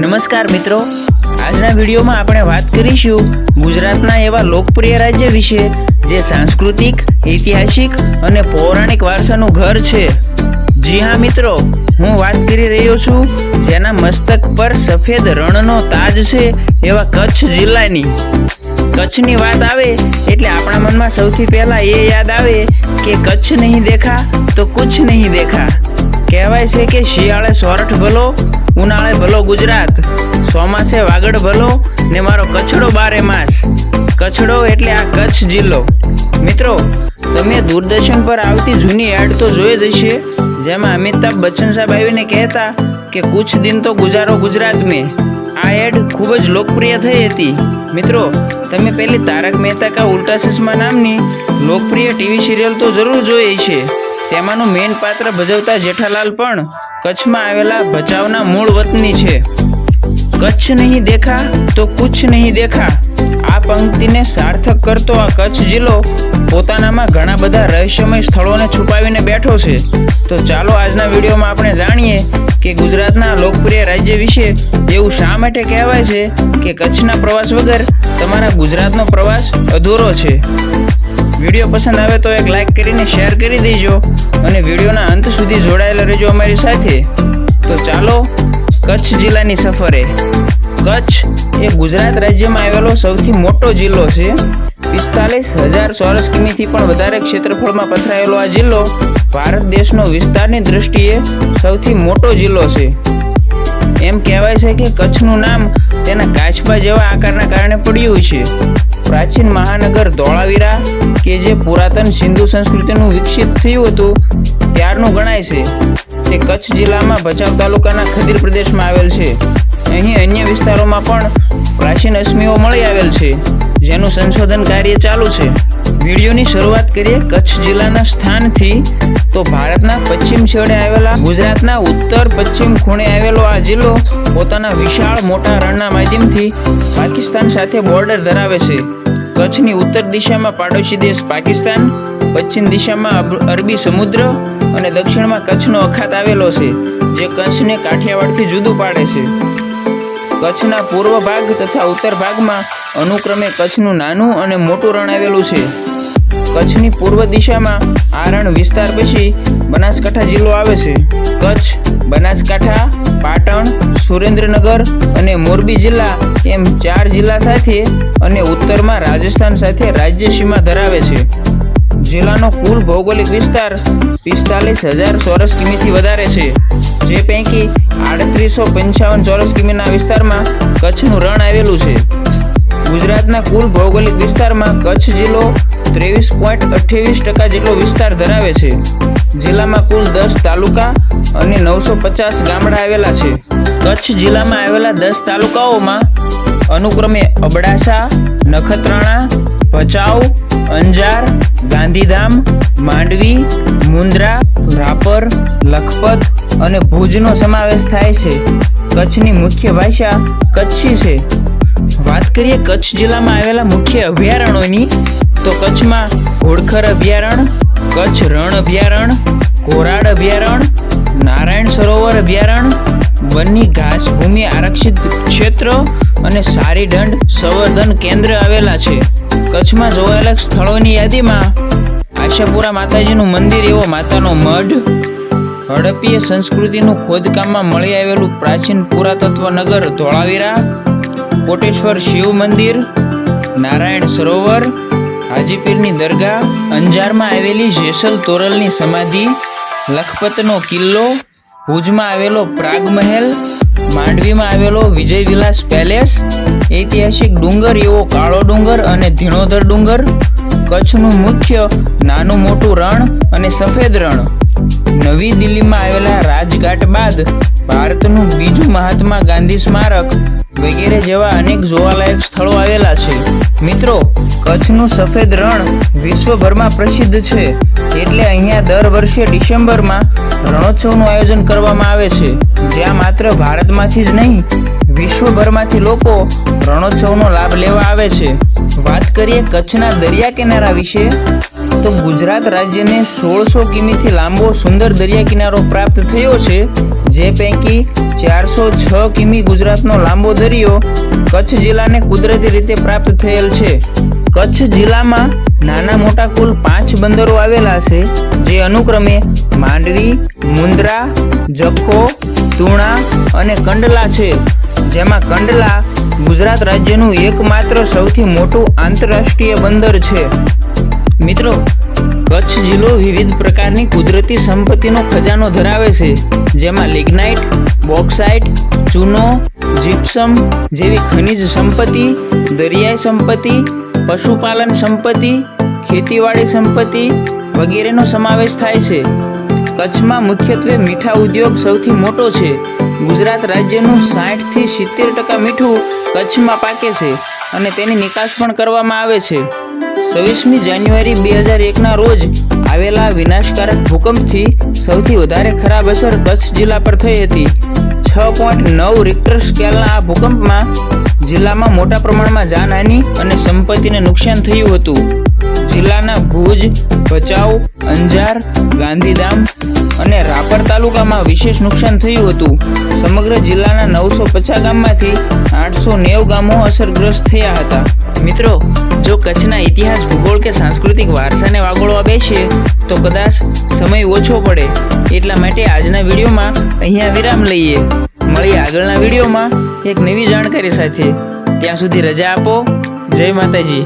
નમસ્કાર મિત્રો. આજના વિડીયોમાં આપણે વાત કરીશું ગુજરાતના એવા લોકપ્રિય રાજ્ય વિશે, જે સાંસ્કૃતિક, ઐતિહાસિક અને પૌરાણિક વારસાનું ઘર છે. જી હા મિત્રો, હું વાત કરી રહ્યો છું જેના મસ્તક પર સફેદ રણનો તાજ છે એવા કચ્છ જિલ્લાની. કચ્છની વાત આવે એટલે આપણા મનમાં સૌથી પહેલાં એ યાદ આવે કે કચ્છ નહીં દેખા તો કુછ નહીં દેખા. કહેવાય છે કે શિયાળે સોરઠ ભલો, ઉનાળે ભલો ગુજરાત. ચોમાસે વાગડ ભલો, ને મારો કચ્છડો બારે માસ. કચ્છડો એટલે આ કચ્છ જિલ્લો. મિત્રો, તમે દૂરદર્શન પર આવતી જૂની એડ તો જોઈ જ હશે. જેમાં અમિતાભ બચ્ચન સાહેબ આવીને કહેતા કે કુછ દિન તો ગુજારો ગુજરાત મેં. આ એડ ખૂબ જ લોકપ્રિય થઈ હતી. મિત્રો, તમે પેલી તારક મહેતા કા ઉલ્ટા ચશ્મા નામની લોકપ્રિય ટીવી સિરિયલ તો જરૂર જોઈ છે તેમાંનું મેઇન પાત્ર ભજવતા જેઠાલાલ પણ કચ્છમાં આવેલા ભચાઉના મૂળ વતની છે. કચ્છ નહીં દેખા તો કુછ નહીં દેખા. આ પંક્તિને સાર્થક કરતો આ કચ્છ જિલ્લો પોતાનામાં ઘણા બધા રહસ્યમય સ્થળોને છુપાવીને બેઠો છે. તો ચાલો આજના વિડીયોમાં આપણે જાણીએ કે ગુજરાતના લોકપ્રિય રાજ્ય વિશે એવું શા માટે કહેવાય છે કે કચ્છના પ્રવાસ વગર તમારા ગુજરાતનો પ્રવાસ અધૂરો છે. વીડિયો પસંદ આવે તો એક લાઇક કરીને શેર કરી દેજો અને વિડીયોના અંત સુધી જોડાયેલા રહેજો અમારી સાથે. તો ચાલો, કચ્છ જિલ્લાની સફરે. કચ્છ એ ગુજરાત રાજ્યમાં આવેલો સૌથી મોટો જિલ્લો છે. પિસ્તાલીસ હજાર ચોરસ કિમીથી પણ વધારે ક્ષેત્રફળમાં પથરાયેલો આ જિલ્લો ભારત દેશનો વિસ્તારની દ્રષ્ટિએ સૌથી મોટો જિલ્લો છે. એમ કહેવાય છે કે કચ્છનું નામ તેના કાચબા જેવા આકારના કારણે પડ્યું છે. પ્રાચીન મહાનગર ધોળાવીરા કે જે પુરાતન સિંધુ સંસ્કૃતિનું વિકસિત થયું હતું, ત્યારનું ગણાય છે. તે કચ્છ જિલ્લામાં ભચાઉ તાલુકાના ખદીર પ્રદેશમાં આવેલ છે. અહીં અન્ય વિસ્તારોમાં પણ પ્રાચીન અશ્મિઓ મળી આવેલ છે. જેનું સંશોધન કાર્ય ચાલુ છે. વિડીયોની શરૂઆત કરીએ કચ્છ જિલ્લાના સ્થાનથી. તો ભારતના પશ્ચિમ છેડે આવેલા ગુજરાતના ઉત્તર પશ્ચિમ ખૂણે આવેલો આ જિલ્લો પોતાના વિશાળ મોટા રણના માધ્યમથી પાકિસ્તાન સાથે બોર્ડર ધરાવે છે. કચ્છની ઉત્તર દિશામાં પાડોશી દેશ પાકિસ્તાન, પશ્ચિમ દિશામાં અરબી સમુદ્ર અને દક્ષિણમાં કચ્છનો અખાત આવેલો છે, જે કચ્છને કાઠિયાવાડથી જુદું પાડે છે. કચ્છના પૂર્વ ભાગ તથા ઉત્તર ભાગમાં અનુક્રમે કચ્છનું નાનું અને મોટું રણ આવેલું છે. કચ્છની પૂર્વ દિશામાં આ રણ વિસ્તાર પછી બનાસકાંઠા જિલ્લો આવે છે. કચ્છ, બનાસકાંઠા સુરેન્દ્રનગર અને મોરબી જિલ્લા એમ ચાર જિલ્લા સાથે અને ઉત્તરમાં રાજસ્થાન સાથે રાજ્ય સીમા ધરાવે છે. જિલ્લાનો કુલ ભૌગોલિક વિસ્તાર પિસ્તાલીસ હજાર ચોરસ કિમીથી વધારે છે. જે પૈકી આડત્રીસો પંચાવન ચોરસ કિમીના વિસ્તારમાં કચ્છનું રણ આવેલું છે. ગુજરાતના કુલ ભૌગોલિક વિસ્તારમાં કચ્છ જિલ્લો ત્રેવીસ પોઈન્ટ અઠ્યાવીસ ટકા જેટલો વિસ્તાર ધરાવે છે. જિલ્લામાં કુલ દસ તાલુકા અને નવસો પચાસ ગામડા આવેલા છે. કચ્છ જિલ્લામાં આવેલા દસ તાલુકાઓમાં અનુક્રમે અબડાસા, નખત્રાણા, ભચાઉ, અંજાર, ગાંધીધામ, માંડવી મુન્દ્રા રાપર, લખપત અને ભુજનો સમાવેશ થાય છે. કચ્છની મુખ્ય ભાષા કચ્છી છે. વાત કરીએ કચ્છ જિલ્લામાં આવેલા મુખ્ય અભયારણ્યોની, તો કચ્છમાં ઘોડખર અભયારણ્ય કચ્છ રણ અભયારણ્ય કોરાડ અભયારણ્ય નારાયણ સરોવર અભયારણ્ય વનની ઘાસભૂમિ આરક્ષિત ક્ષેત્ર અને સારી દંડ સંવર્ધન કેન્દ્ર આવેલા છે. કચ્છમાં જોવાયેલા સ્થળોની યાદીમાં આશાપુરા માતાજીનું મંદિર એવો માતાનો મઢ, હડપ્પીય સંસ્કૃતિનું ખોદકામમાં મળી આવેલું પ્રાચીન પુરાતત્વ નગર ધોળાવીરા, કોટેશ્વર શિવ મંદિર, નારાયણ સરોવર, હાજીપીરની દરગાહ, અંજારમાં આવેલી જેસલ તોરલની સમાધિ, લખપતનો કિલ્લો ભુજમાં આવેલો પ્રાગ મહેલ, માંડવીમાં આવેલો વિજય વિલાસ પેલેસ, ઐતિહાસિક ડુંગર એવો કાળો ડુંગર અને ધીણોધર ડુંગર, કચ્છનું મુખ્ય નાનું મોટું રણ અને સફેદ રણ. નવી દિલ્હીમાં આવેલા રાજઘાટ બાદ ભારતનું બીજું મહાત્મા ગાંધી સ્મારક વગેરે જેવા અનેક જોવાલાયક સ્થળો આવેલા છે. મિત્રો, કચ્છનું સફેદ રણ વિશ્વભરમાં પ્રસિદ્ધ છે. એટલે અહીંયા દર વર્ષે ડિસેમ્બરમાં રણોત્સવનું આયોજન કરવામાં આવે છે. જ્યાં માત્ર ભારતમાંથી જ નહીં, વિશ્વભરમાંથી લોકો રણોત્સવનો લાભ લેવા આવે છે. વાત કરીએ કચ્છના દરિયા કિનારા વિશે તો ગુજરાત રાજ્યને સોળસો કિમીથી લાંબો સુંદર દરિયા કિનારો પ્રાપ્ત થયો છે, જે પૈકી ચારસો છ કિમી ગુજરાતનો લાંબો દરિયો કચ્છ જિલ્લાને કુદરતી રીતે પ્રાપ્ત થયેલ છે. કચ્છ જિલ્લામાં નાના મોટા કુલ પાંચ બંદરો આવેલા છે, જે અનુક્રમે માંડવી મુન્દ્રા જખો, તુણા અને કંડલા છે. જેમાં કંડલા ગુજરાત રાજ્યનું એકમાત્ર સૌથી મોટું આંતરરાષ્ટ્રીય બંદર છે. મિત્રો, કચ્છ જિલ્લો વિવિધ પ્રકારની કુદરતી સંપત્તિનો ખજાનો ધરાવે છે, જેમાં લિગ્નાઇટ, બોક્સાઇટ, ચૂનો, જીપ્સમ જેવી ખનિજ સંપત્તિ, દરિયાઈ સંપત્તિ, પશુપાલન સંપત્તિ, ખેતીવાડી સંપત્તિ વગેરેનો સમાવેશ થાય છે. કચ્છમાં મુખ્યત્વે મીઠા ઉદ્યોગ સૌથી મોટો છે. ગુજરાત રાજ્યનું સાઠથી સિત્તેર ટકા મીઠું કચ્છમાં પાકે છે અને તેની નિકાસ પણ કરવામાં આવે છે. છવ્વીસમી જાન્યુઆરી બે હજાર એકના રોજ આવેલા વિનાશકારક ભૂકંપથી સૌથી વધારે ખરાબ અસર કચ્છ જિલ્લા પર થઈ હતી. છ પોઈન્ટ નવ રિક્ટર સ્કેલના આ ભૂકંપમાં જિલ્લામાં મોટા પ્રમાણમાં જાનહાનિ અને સંપત્તિને નુકસાન થયું હતું. જિલ્લાના ભુજ ભચાઉ અંજાર, ગાંધીધામ અને રાપર તાલુકામાં વિશેષ નુકસાન થયું હતું. સમગ્ર જિલ્લાના નવસો પચાસ ગામમાંથી આઠસો નેવ ગામો અસરગ્રસ્ત થયા હતા. મિત્રો, જો કચ્છના ઇતિહાસ, ભૂગોળ કે સાંસ્કૃતિક વારસાને વાગોળવા બેસીએ તો કદાચ સમય ઓછો પડે. એટલા માટે આજના વિડીયોમાં અહીંયા વિરામ લઈએ. મળીએ આગળના વિડીયોમાં એક નવી જાણકારી સાથે. ત્યાં સુધી રજા આપો. જય માતાજી.